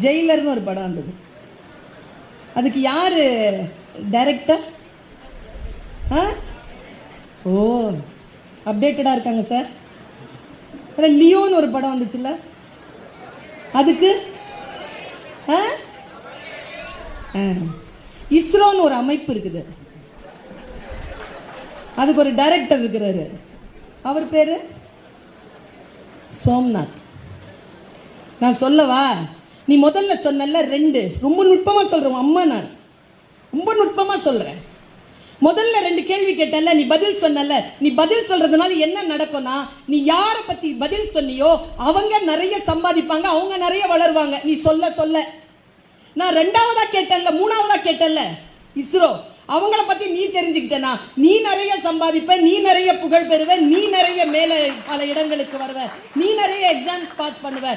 ஜெயிலர்னு ஒரு படம் வந்தது. அதுக்கு யார் டைரக்டர் ஆ? ஓ அப்டேட்டடாக இருக்காங்க சார் அதில் லியோன்னு ஒரு படம் வந்துச்சுல்ல. அதுக்கு? ஆ? ஆ. இஸ்ரோன்னு ஒரு அமைப்பு இருக்குது. அதுக்கு ஒரு டைரக்டர் இருக்கிறாரு. அவர் பேர்? சோம்நாத். நான் சொல்லவா? நீ முதல்ல சொன்னல ரெண்டு. ரொம்ப நுட்பமாக சொல்றேன் அம்மா நான். ரொம்ப நுட்பமாக சொல்கிறேன் முதல்ல ரெண்டு கேள்வி கேட்டல நீ பதில் சொன்னல நீ பதில் சொல்றதுனால என்ன நடக்கும்னா நீ யாரை பத்தி பதில் சொன்னியோ அவங்க நிறைய சம்பாதிப்பாங்க அவங்க நிறைய வளருவாங்க. நீ சொல்ல சொல்ல. நான் ரெண்டாவதா கேட்டேன்ல மூணாவதா கேட்டல இஸ்ரோ அவங்கள பத்தி நீ தெரிஞ்சுக்கிட்டனா நீ நிறைய சம்பாதிப்ப நீ நிறைய புகழ் பெறுவ நீ நிறைய மேல பல இடங்களுக்கு வருவ நீ நிறைய எக்ஸாம்ஸ் பாஸ் பண்ணுவ.